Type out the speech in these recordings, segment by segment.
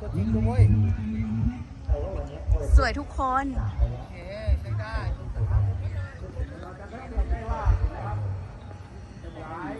ตัวจริงด้วยสวยทุกคนโอเคใช้ได้เราจะได้เห็นได้ว่านะครับร้าย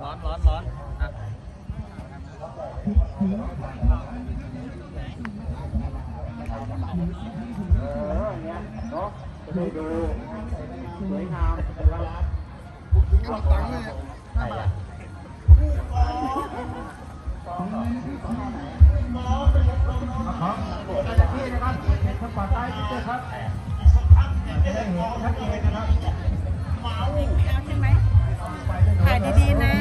ร้อนร้อนร้อนอะ เอออย่างเงี้ยเนาะจะได้ดูสวยงามเป็นร้านเอาตังค์เลยห้าบาทครับเจ้าหน้าที่นะครับเห็นคนปลอดภัยนิดเดียครับจะได้เห็นชัดเจนนะครับใช่ไหมถ่ายดีๆนะ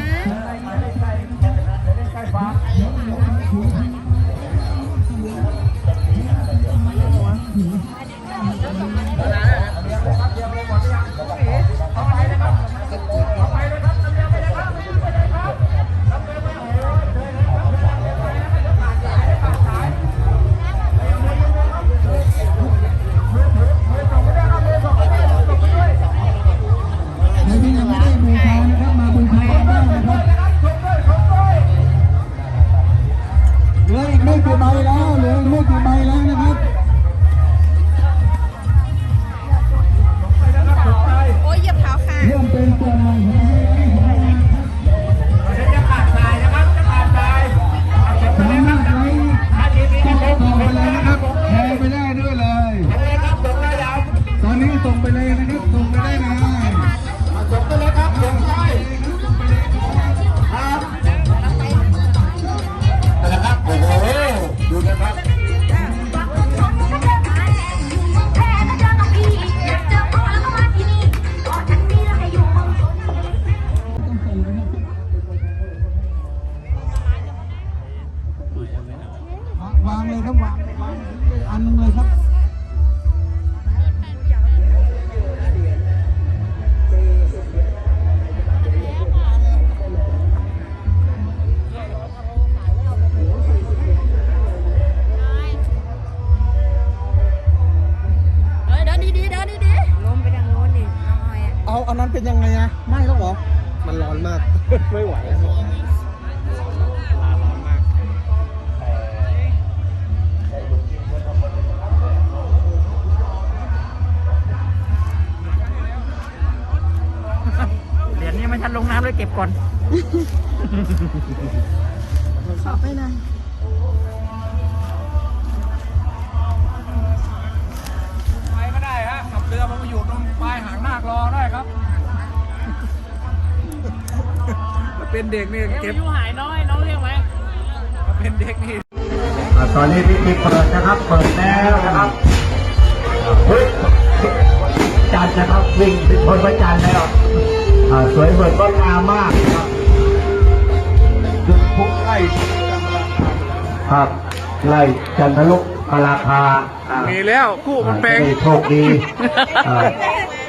ลงน้ำเลยเก็บก่อนขอไปหน่อยไปก็ได้ฮะขับเรือมันมาอยู่ตรงปลายหางนาครอได้ครับถ้าเป็นเด็กนี่เก็บอายุหายน้อยน้องเรียกไหมถ้าเป็นเด็กนี่อ่าตอนนี้พิธีเปิดนะครับ เปิดแล้วนะครับเฮ้ยจันทร์นะครับวิ่งเป็นคนพระจันทร์แล้วอ่า สวยสดงดงามมากครับจุดพุไล่ครับไล่จันทลุกพราคาอ่ามีแล้วกู้มันแปลงจะได้โชคดีอ่า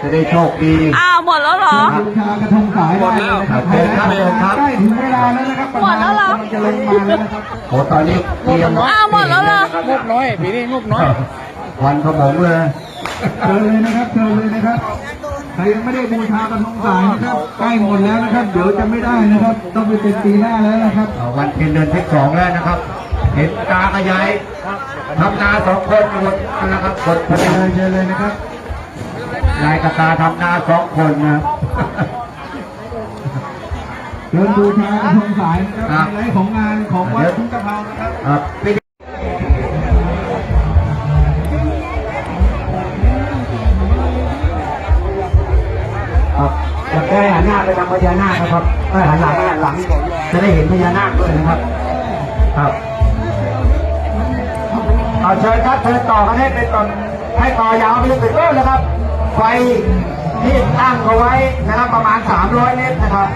จะได้โชคดีอ้าวหมดแล้วเหรอบูชากระทงสายได้เลยนะครับหมดแล้วครับใกล้ถึงเวลาแล้วนะครับหมดแล้วเหรอกำลังจะลงมาแล้วนะครับโอ้ตอนนี้เตรียมอ้าวหมดแล้วเหรองบน้อยปีนี้งบน้อยวันขโมงเลยเชิญเลยนะครับเชิญเลยนะครับ ใครยังไม่ได้บูชากระทงสายนะครับใกล้หมดแล้วนะครับ เดี๋ยวจะไม่ได้นะครับ ต้องไปเป็นปีหน้าแล้วนะครับอ่าวันเพ็ญเดือนที่สองแล้วนะครับ เห็นตากระยายทำนาสองคนหมดนะครับกดพเชิลัญงเลยเชิญเลยนะครับนายกตาทำนาสองคนนะครับเชิญบูชากระทงสายนะคครัรับบไฮไลท์ของงานของวัดทุ่งกะเพรานะครับ ครับปีนี้ครับจะแก้หันหน้าไปทางพญานาคนะครับเอ้หันหลังหันหลัง จะได้เห็นพญานาคด้วยนะครับ ครับเอาเชิญครับเชิญต่อกันให้เป็นตอนให้ต่อยาวไปจนถึงโน่นนะครับ ไฟที่ตั้งเอาไว้นะครับประมาณ 300 เมตรนะครับ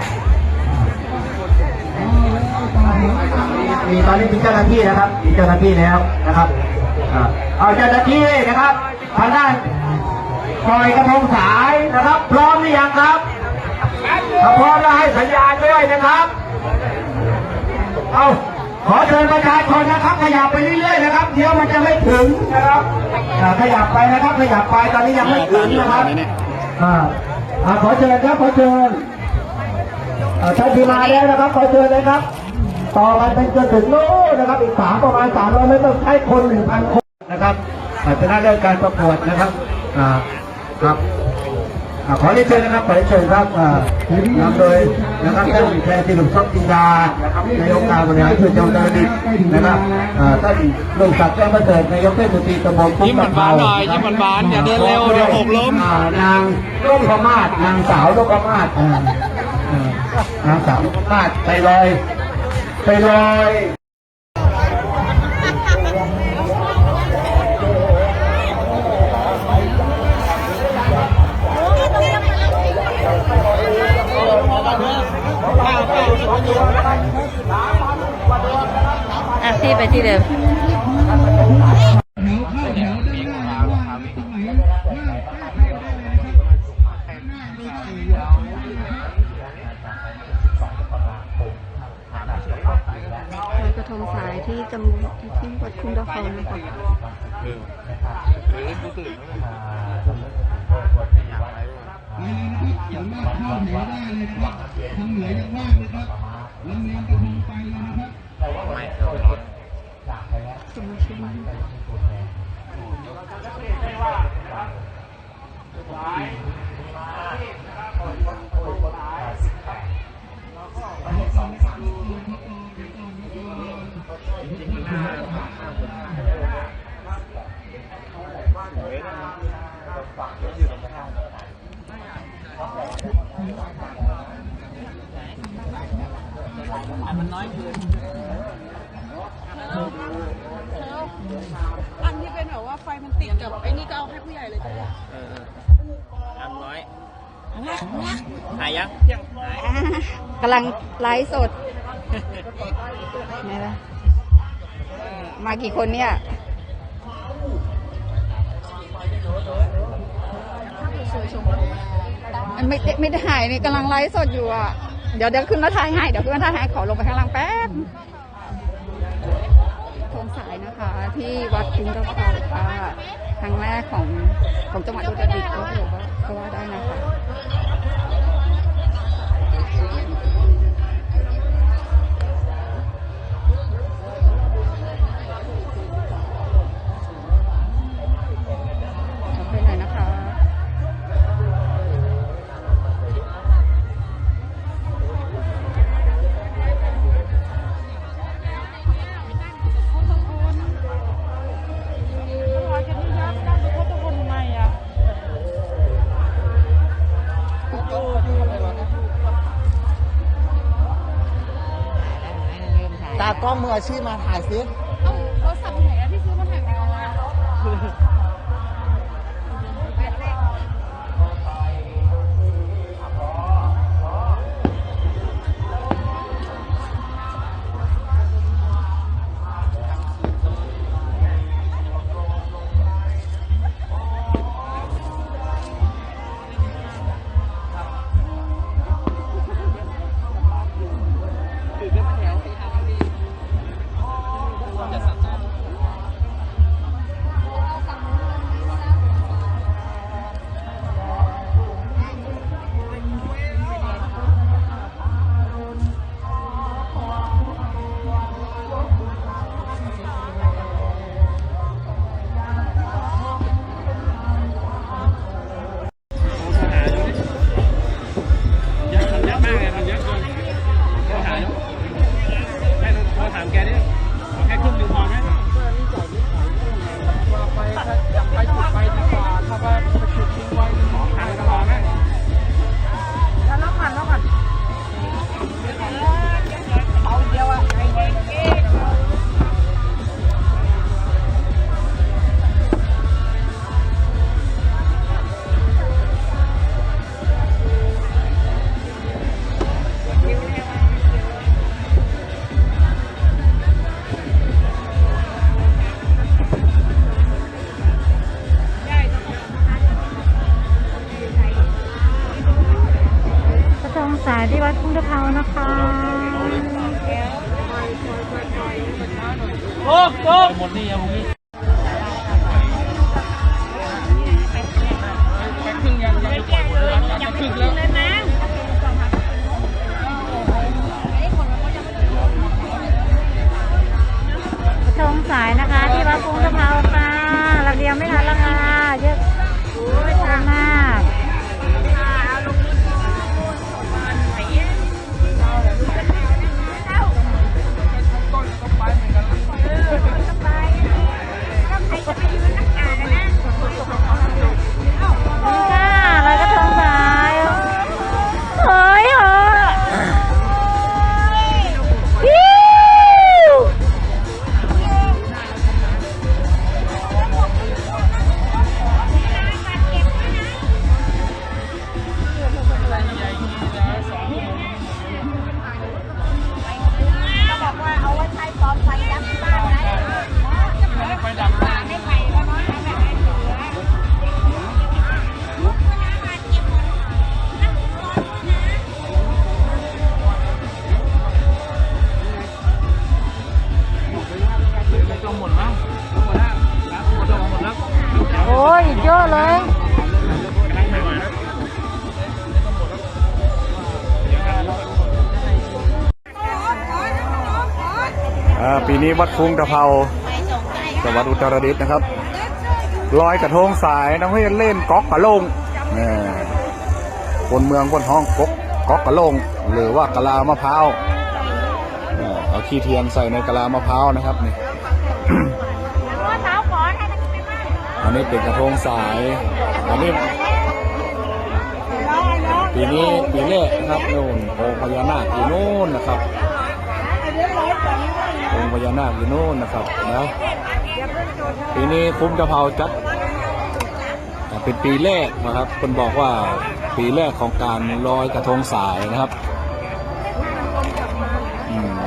มีตอนนี้มีเจ้าหน้าที่นะครับ มีเจ้าหน้าที่แล้วนะครับเอาเจ้าหน้าที่นะครับทางด้านปล่อยกระทงสา นะครับ พร้อมหรือยังครับถ้าพร้อมแล้วให้สัญญาณด้วยนะครับ เอาขอเชิญประชาชนนะครับ ขยับไปเรื่อยๆนะครับเดี๋ยวมันจะไม่ถึงนะครับขยับไปนะครับ ขยับไปตอนนี้ยังไม่ถึงนะครับอ่าอ่าขอเชิญครับขอเชิญท่านที่มาแล้วนะครับ ขอเชิญเลยครับ ต่อกันเป็นจนถึงโน้นนะครับ อีกสามประมาณสามร้อยเมตรต้องใช้คนหนึ่งพันคนนะครับอาชนะเรื่องการประกวดนะครับ อ่าครับ ขอเรียนเชิญนะครับขอเรียนเชิญครับอ่านำโดยนะครับท่านแพทย์สิริทรัพย์จินดานะครับนายกองค์การบริหารส่วนจังหวัดอุตรดิตถ์นะครับอ่าท่านลุงศักดิ์แก้วประเสริฐนายกเทศมนตรีตำบลคุ้มตะเภายิ้มหวานๆอย่าเดินเร็วเดี๋ยวหกล้มนางนพมาศนางสาวนพมาศอ่าอ่านางสาวนพมาศไปลอยไปลอย บลอยกระทงสายที่ตำที่วัดคุ้งตะเภานะคะไปเลยนะครับสามารถเข้าแถวได้เลยนะครับทางเหนือยังว่างเลยครับลำเลียงกระทงไปเลยนะครับ สมาชิกอัน มันติดกับไอ้นี่ก็เอาให้ผู้ใหญ่เลยจ้ะอันน้อยหายยังกำลังไลฟ์สดไงล่ะมากี่คนเนี่ยมันไม่ได้ไม่ได้หายนี่กำลังไลฟ์สดอยู่อะ เดี๋ยวเดี๋ยวขึ้นมาถ่ายให้ เดี๋ยวขึ้นมาถ่ายให้ขอลงไปข้างล่างแป๊บ นะคะ ที่วัดคุ้งตะเภาค่ะครั้งแรกของของจังหวัดอุตรดิตถ์ก็ถือว่าก็ว่าได้นะคะ อาชีพมาถ่ายซิ ปีนี้วัดคุ้งตะเภาจังหวัดอุตรดิตถ์นะครับลอยกระทงสายนักเรียนเล่นก๊อกกะลงคนเมืองคนห้องก๊อกก๊อกกะลงหรือว่ากะลามะพร้าวอ่าเอาขี้เทียนใส่ในกะลามะพร้าวนะครับนี่อันนี้เป็นกระทงสายอันนี้ปีนี้ปีแรกนะครับนู่นองค์พญานาคอยู่นู่นนะครับ องพญานาคอยู่นู่นนะครับนะปีนี้คุ้มกะเพราจัดเป็นปีแรกนะครับคนบอกว่าปีแรกของการลอยกระทงสายนะครับม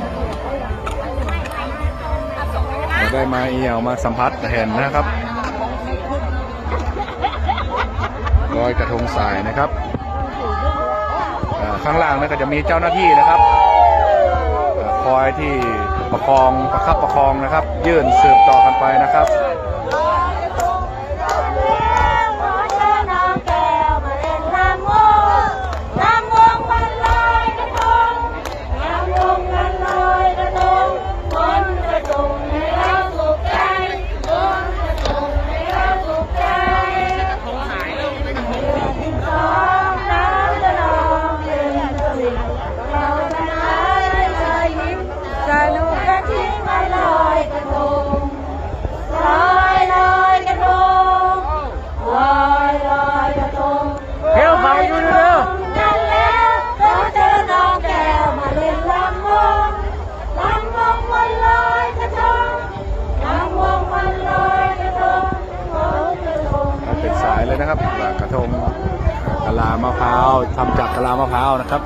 จะได้มาเอี่ยวมาสัมผัสเห็นนะครับลอยกระทงสายนะครับข้างล่างนั่นก็จะมีเจ้าหน้าที่นะครับ คอยที่ ประคองประคับประคองนะครับ ยื่นสืบต่อกันไปนะครับ ลามะพร้าวทำจากกะลามะพร้าวนะครับ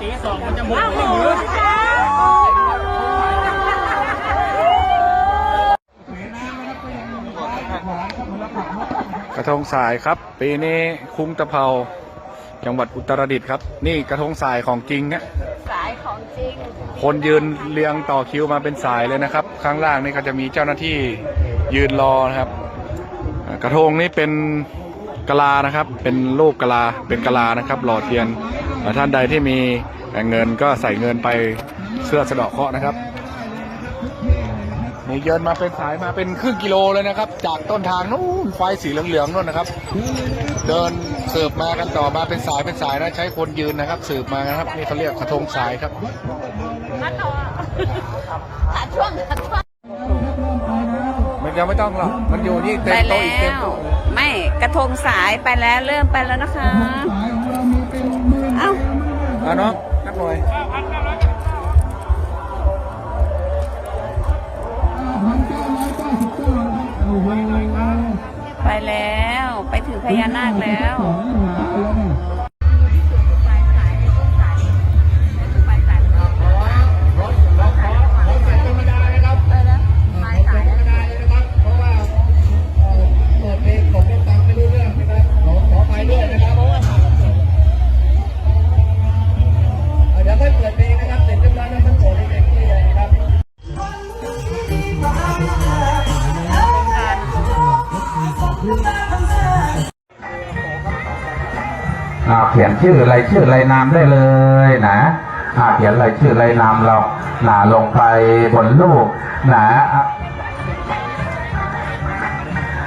กระทงสายครับ ปีนี้คุ้งตะเภาจังหวัดอุตรดิตถ์ครับ นี่กระทงสายของจริงฮะสายของจริง คนยืนเรียงต่อคิวมาเป็นสายเลยนะครับ ข้างล่างนี่ก็จะมีเจ้าหน้าที่ยืนรอนะครับอ่ากระทงนี่เป็น กะลานะครับ เป็นรูปกะลาเป็นกะลานะครับ หล่อเทียนท่านใดที่มีเงินก็ใส่เงินไปเสื้อสะเดาะเคราะห์นะครับนี่เยินมาเป็นสายมาเป็นครึ่งกิโลเลยนะครับ จากต้นทางนู้นไฟสีเหลืองๆนู่นนะครับ เดินสืบมากันต่อมาเป็นสายเป็นสายนะใช้คนยืนนะครับ สืบมานะครับนี่เขาเรียกกระทงสายครับมันยังไม่ต้องหรอกมันอยู่นี่เต็มโตแล้อีกเต็มวโต ไม่กระทงสายไปแล้วเริ่มไปแล้วนะคะเอ้าอะน้องนับหน่อยไปแล้วไปถึงพญานาคแล้ว เขียนชื่ออะไรชื่ออะไรนามได้เลยนะอ่าเขียนอะไรชื่ออะไรนามเราหนาลงไปบนลูกหนะ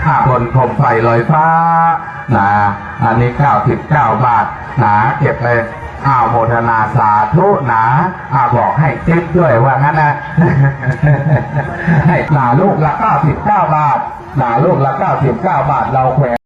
อ่าบนผมไฟลอยฟ้าหนะอันนี้เก้าสิบเก้าบาทหนะเก็บไปอ้าวโมทนาสาธุนะอาบอกให้ติ๊บด้วยว่างั้นนะให้หนาลูกละเก้าสิบเก้าบาทหนาลูกละเก้าสิบเก้าบาทเราแขวน